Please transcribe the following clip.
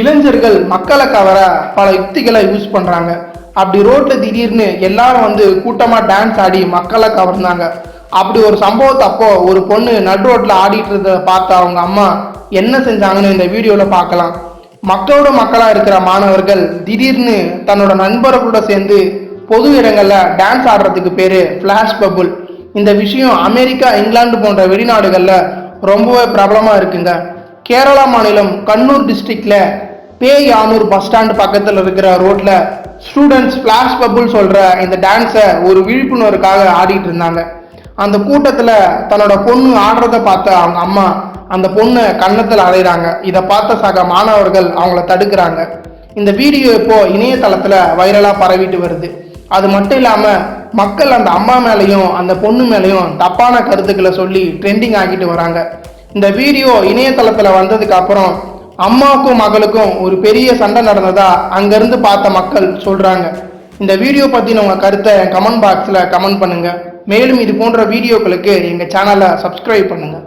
இளைஞர்கள் மக்களை கவர பல யுக்திகளை யூஸ் பண்ணுறாங்க அப்படி ரோட்டில் திடீர்னு எல்லாரும் வந்து கூட்டமாக டான்ஸ் ஆடி மக்களை கவர்ந்தாங்க. அப்படி ஒரு சம்பவத்தை அப்போ ஒரு பொண்ணு நடு ரோட்டில் ஆடிட்டு இருந்ததை பார்த்து அவங்க அம்மா என்ன செஞ்சாங்கன்னு இந்த வீடியோவில் பார்க்கலாம். மக்களோட மக்களாக இருக்கிற மாணவர்கள் திடீர்னு தன்னோட நண்பர்களோட சேர்ந்து பொது இடங்களில் டான்ஸ் ஆடுறதுக்கு பேர் ஃப்ளாஷ் பபுள் இந்த விஷயம் அமெரிக்கா இங்கிலாந்து போன்ற வெளிநாடுகளில் ரொம்பவே பிரபலமாக இருக்குங்க. கேரளா மாநிலம் கண்ணூர் டிஸ்ட்ரிக்டில் பேயானூர் பஸ் ஸ்டாண்ட் பக்கத்தில் இருக்கிற ரோட்டில் ஸ்டூடெண்ட்ஸ் ஃப்ளாஷ் பபுள் சொல்கிற இந்த டான்ஸை ஒரு விழிப்புணர்வுக்காக ஆடிட்டு இருந்தாங்க. அந்த கூட்டத்தில் தன்னோட பொண்ணு ஆடுறத பார்த்த அவங்க அம்மா அந்த பொண்ணை கன்னத்தில் அலைகிறாங்க இதை பார்த்த சக மாணவர்கள் அவங்கள தடுக்கிறாங்க. இந்த வீடியோ இப்போது இணையதளத்தில் வைரலாக பரவிட்டு வருது. அது மட்டும் இல்லாமல் மக்கள் அந்த அம்மா மேலேயும் அந்த பொண்ணு மேலேயும் தப்பான கருத்துக்களை சொல்லி ட்ரெண்டிங் ஆக்கிட்டு வராங்க. இந்த வீடியோ இணையதளத்தில் வந்ததுக்கு அப்புறம் அம்மாவுக்கும் மகளுக்கும் ஒரு பெரிய சண்டை நடந்ததா அங்கேருந்து பார்த்த மக்கள் சொல்கிறாங்க இந்த வீடியோ பற்றின உங்கள் கருத்தை கமெண்ட் பாக்ஸில் கமெண்ட் பண்ணுங்கள் மேலும் இது போன்ற வீடியோக்களுக்கு எங்கள் சேனலை சப்ஸ்கிரைப் பண்ணுங்கள்